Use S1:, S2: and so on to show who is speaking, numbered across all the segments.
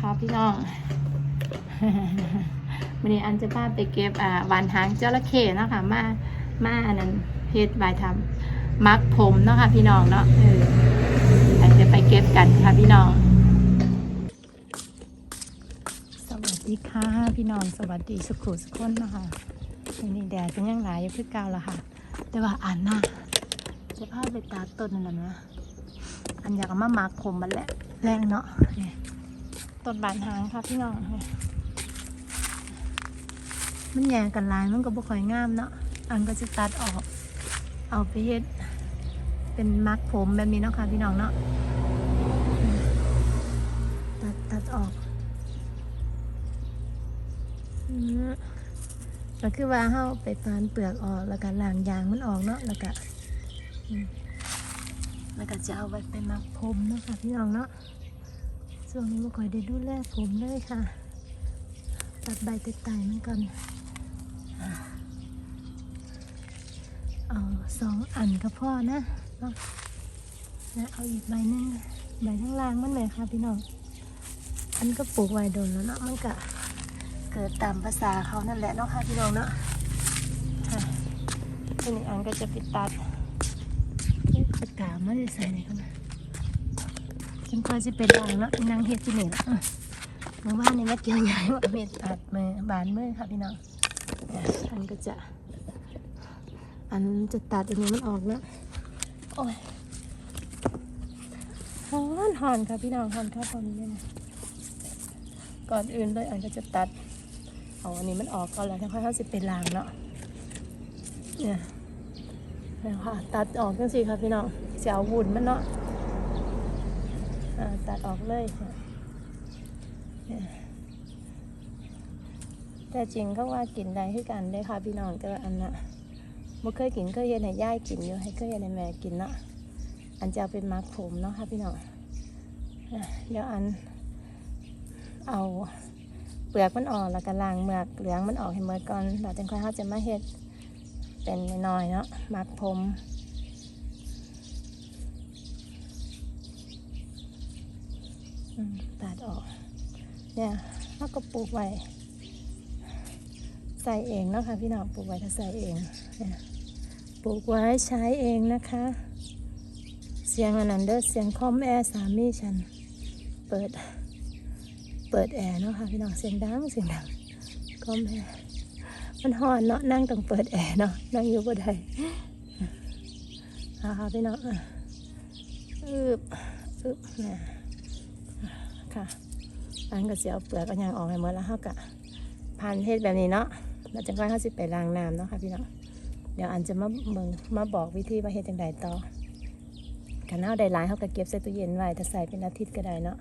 S1: ครับพี่น้องวันนี้อันจะพาไปเก็บอ่าวานหางจระเข้นะคะมามาอันนั้นเฮ็ดใบทำมักผมเนาะค่ะพี่น้องเนาะเอออันจะไปเก็บกันค่ะพี่น้อง สวัสดีค่ะพี่น้องสวัสดีสุขุสุขคนนะคะวันนี้แดดเป็นยังไงอยู่คือเก่าแล้วค่ะ แต่ว่าอันน่ะจะพาไปตาต้นนั่นแหละนะอันอยากเอามามักผมมันแหละแรงเนาะนี่ ต้นบานหางค่ะพี่น้องมันแย่งกันลายมันก็บ่ค่อยงามเนาะอันก็จะตัดออก เอาไปเฮ็ดเป็นมักผมแบบนี้เนาะค่ะพี่น้องเนาะตัดตัดออกอืมก็คือว่าเฮาไปปานเปลือกออกแล้วก็ล้างยางมันออกเนาะแล้วก็แล้วก็จะเอาไว้ไปมักผมเนาะค่ะพี่น้องเนาะ ช่วงนี้ม่ค่อยได้ดูแลผมเลยค่ะ ตัดใบตัดไตมันก่อนอ่าเอาสองอันก็พอนะเนาะแล้วเอาอีกใบหนึงใบข้างล่างมันเลยค่ะพี่น้องอันก็ปลูกไว้โดนแล้วเนาะมันก็เกิดตามภาษาเขานั่นแหละเนาะค่ะพี่น้องเนาะค่ะทีนี้อันก็จะไปตัดปากกาม่ได้ใส่ไหนเข้ามา จนกว่าจะเป็นด่างเนาะนางเฮ็ดที่นี่ละอะเมื่อวานในี้แม่เกี่ยวใหญ่ว่าเม็ดอัดมือบานมือค่ะพี่น้องอันก็จะ อันจะตัดอันนี้มันออกเนาะโอ้ยหอนหอนค่ะพี่น้องหอนครับตอนนี้นะก่อนอื่นเลยอันก็จะตัดเอาอันนี้มันออกก่อนแล้วถ้าค่อยเข้าสิเป็นลางเนาะเนี่ยเนี่ค่ะตัดออกจังสิค่ะพี่น้องเสียววุ่นมันเนาะ ตัดออกเลยเนี่ยเนี่ยแต่จริงก็ว่ากินได้คือกันได้ค่ะพี่น้องแต่ว่าอันน่ะบ่เคยกินเคยเห็นให้ย่ายกินอยู่ให้เคยเห็นให้แม่กินเนาะอันจะเอาเป็นมักผมเนาะค่ะพี่น้องเดี๋ยวอัน เอาเปลือกมันออกแล้วก็ล้างเมือกเหลืองมันออกให้หมดก่อนเราจังค่อยเขาจะมาเฮ็ดเป็นน้อยๆเนาะมักผมอืม ตัดออก เนี่ยเขาก็ปลูกไว้ ใส่เองเนาะค่ะพี่น้องปลูกไว้ถ้าใส่เองเนี่ยปลูกไว้ใช้เองนะคะ เสียงอันนั้นเด้อเสียงคอมแอร์สามีฉัน เปิด เปิดแอร์เนาะค่ะพี่น้องเสียงดังเสียงดังก็แม่มันหอนเนาะนั่งต้องเปิดแอร์เนาะนั่งอยู่บ่ได้ค่ะคะพี่น้องอะอึบอึบนะ ค่ะอันก็จะเอาเปลือกอันยังออกให้หมดแล้วเฮากะพันเฮ็ดแบบนี้เนาะแล้วจังค่อยเฮาสิไปล้างน้ำเนาะค่ะพี่น้องเดี๋ยวอันจะมาเบิ่งมาบอกวิธีว่าเฮ็ดจังไดต่อกันเฮาได้หลายเฮาก็เก็บใส่ตู้เย็นไว้ถ้าใส่เป็นอาทิตย์ก็ได้เนาะ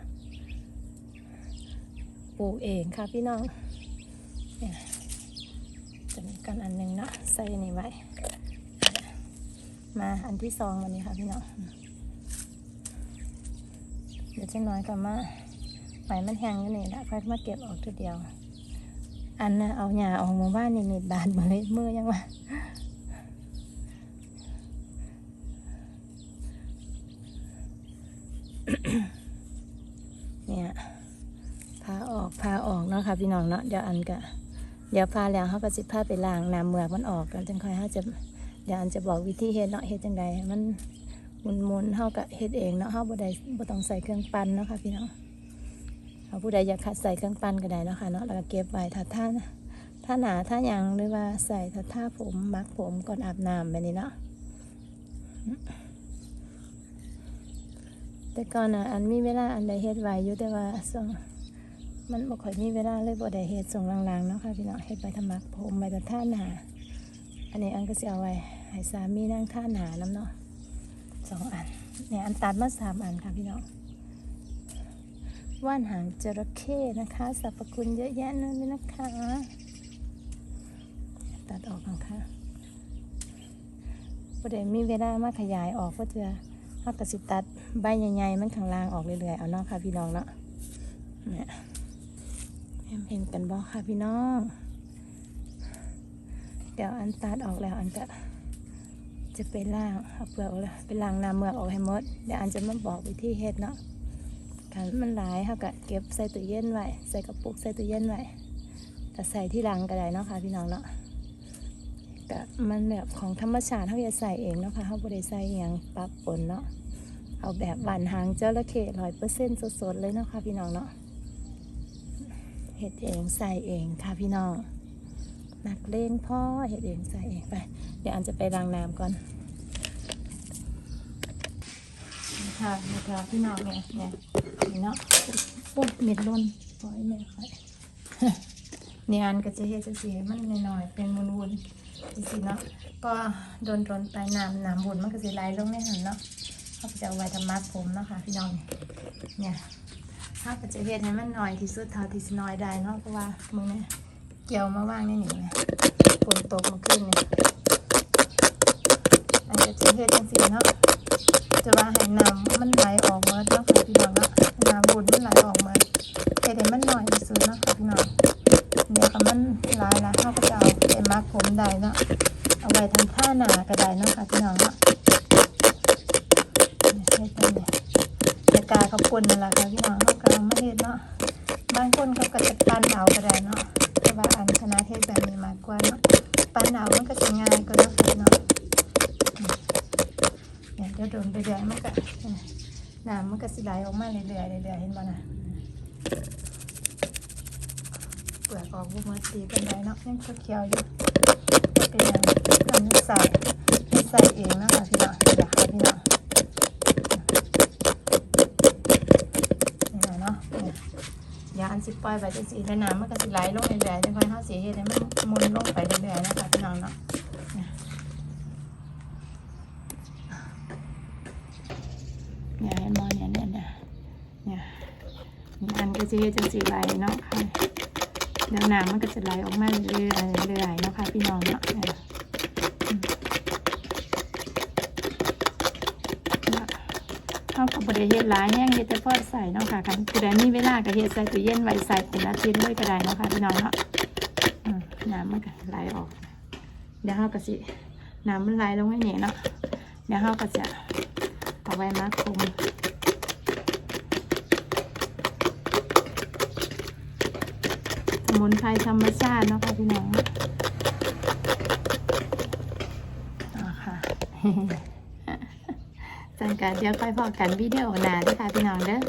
S1: ปลูกเองค่ะพี่น้องเนี่ยจะมีกันอันหนึงเนาะใส่นี่ไว้มาอันที่สองวันนี้ค่ะพี่น้องเดี๋ยวจะน้อยก็มา ไหมมันแห้งอยู่นี่แล้วค่อยมาเก็บออกทีเดียว อันนะเอาหญ้าออกหมู่บ้านนี่มีดบาดมาเลยมือยังวะเนี่ยพาออกพาออกเนาะค่ะพี่น้องเนาะเดี๋ยวอันก็เดี๋ยวพาแล้วเขาก็สิพาไปล้างน้ำเมือกมันออกกันจังค่อยเขาจะเดี๋ยวอันจะบอกวิธีเฮ็ดเนาะเฮ็ดจังใดมันมุนมุนๆเฮาก็เฮ็ดเองเนาะเฮาบ่ได้บ่ต้องใส่เครื่องปั่นเนาะค่ะพี่น้อง ผู้ใดอยากคัดใส่เครื่องปั่นก็ได้เนาะค่ะเนาะแล้วก็เก็บไว้ถ้าท่าถ้าหนาถ้ายังหรือว่าใส่ถ้าท่าผมมักผมก่อนอาบน้ำแบบนี้เนาะแต่ก่อนอะอันมีเวลาอันใดเฮ็ดไว้อยู่แต่ว่าส่งมันบ่ค่อยมีเวลาเลยบ่ได้เฮ็ดส่งลางๆเนาะค่ะพี่น้องเฮ็ดไปทำมักผมไปแต่ท่าหนาอันนี้อันก็สิเอาไว้ให้สามีนั่งท่าหนาน้ำเนาะสองอันเนี่ยอันตัดมาสามอันค่ะพี่น้อง ว่านหางจระเข้นะคะสรรพคุณเยอะแยะเลยนะคะ ตัดออกก่อนค่ะบ่ได้มีเวลามาขยายออกก็จะเฮาก็สิตัดใบใหญ่ๆมันข้างล่างออกเรื่อยๆเอาเนาะค่ะพี่น้องเนาะเนี่ยเห็นกันบ่ค่ะพี่น้อง เดี๋ยวอันตัดออกแล้วอันก็จะไปล้างเอาเปลือกออกแล้วไปล้างน้ำเมือกออกให้หมดเดี๋ยวอันจะมาบอกวิธีเฮ็ดเนาะ กันมันหลายเขาก็เก็บใส่ตู้เย็นไว้ใส่กระปุกใส่ตู้เย็นไว้แต่ใส่ที่รังก็ได้เนาะค่ะพี่น้องเนาะก็มันแบบของธรรมชาติเขาจะใส่เองเนาะค่ะเขาบริใส่อหย่างปรับปนเนาะเอาแบบบานหางเจ้าละเข้ร้อยเปอร์เซ็นต์สดๆเลยเนาะค่ะพี่น้องเนาะเห็ดเองใส่เองค่ะพี่น้องนักเลงพ่อเห็ดเองใส่เองไป เดี๋ยวอันจะไปล้างน้ำก่อนนี่ ค่ะนี่ค่ะพี่น้องเนี่ยเนี่ยนี่เนาะปุ๊บเม็ดล้นปล่อยแม่ค่อยเนี่ยอันก็จะเฮ็ดจะสีมันหน่อยๆเป็นมุนวุนๆจังซี่เนาะก็โดนโดนๆไปน้ำน้ำบุญมันก็สิไหลลงในหันเนาะเขาก็จะเอาไว้ทำมัดผมเนาะค่ะพี่น้องเนี่ยถ้าก็จะเฮ็ดให้มันหน่อยที่สุดเท่าที่สิน้อยได้เนาะเพราะว่ามึงเนี่ยเกี่ยวมาว่างในนี่ไงฝนตกเมาขึ้นเนี่ยอันก็จะเฮ็ดจังซี่เนาะ จะว่าให้น้ำมันไหลออกมาเนาะค่ะพี่น้องเนาะน้ำบุญมันไหลออกมาเฮ็ดให้มันหน่อยสุดเนาะค่ะพี่น้องเดี๋ยวก็มันลายแล้วเขาก็จะเอาไปมัดผมได้เนาะเอาไว้ทำท่าหนาก็ได้เนาะค่ะพี่น้องเนาะนี่ให้เป็นเนี่ยกระกาเขาปุ่นนั่นแหละค่ะพี่น้องเขาก็เอามาเฮ็ดเนาะบางคนเขาก็จะปั้นเอาก็ได้เนาะแต่ว่าอันคณะเทศแบบนี้มากกว่าเนาะ ปั้นเอามันก็จะง่ายกว่าเนาะพี่น้องเนี่ยเดี๋ยวโดนไปเรื่อยมันก็ น้ำมันก็สิไหลออกมาเรื่อยๆเรื่อยๆเห็นบ่นะเปลือกออกบุมาตีเป็นไรเนาะยังเขียวๆอยู่เป็นยังทำใส่ให้ใส่เองนะคะพี่น้องอย่ากให้พี่น้องนี่นะเนาะเนี่ยเดี๋ยวอันสิปล่อยไปจะสีแล้วน้ำมันก็สิไหลลงเรื่อยๆจะค่อยเข้าสีเฮ็ดให้มันมุนลงไปเรื่อยๆนะคะพี่น้องเนาะ เนี่ยเห็นมอเนี่ยเนี่ยเนี่ยเนี่ยอันก็จะเฮ็ดจังสีไหลเนาะค่ะเดี๋ยวน้ำมันก็จะไหลออกมาเรื่อยๆเรื่อยๆนะคะพี่น้องเนาะเข้ากับบริเฮ็ดหลายแห้งเฮ็ดแต่พอใส่เนาะค่ะคันคือได้มีเวลาก็เฮ็ดใส่ตู้เย็นไว้ใส่เป็นอาทิตย์เลยก็ได้เนาะค่ะพี่น้องเนาะน้ำมันก็ไหลออก เดี๋ยวเราก็สิน้ำมันไหลลงให้เนี่ยเนาะเดี๋ยวเราก็จะ เอาไว้มาคุมสมุนไพรธรรมชาติเนาะค่ะพี่น้องอ๋อค่ะจังการเดี๋ยวค่อยพอกันวิดีโอหนาด้วยค่ะพี่น้องเด้อ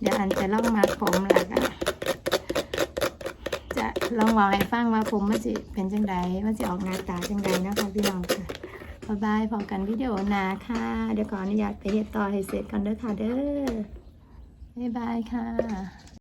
S1: เดี๋ยวอันจะล่องมาผมหลักอะจะลองบอกให้ฟังว่าผมมันจะเป็นจังใดมันจะออกหน้าตาจังใดเนาะคะพี่น้องค่ะ บายบายพอกันวิดีโอหนาค่ะ เดี๋ยวขออนุญาตไปเฮ็ดต่อให้เสร็จก่อนเด้อค่ะเด้อบ๊ายบายค่ะ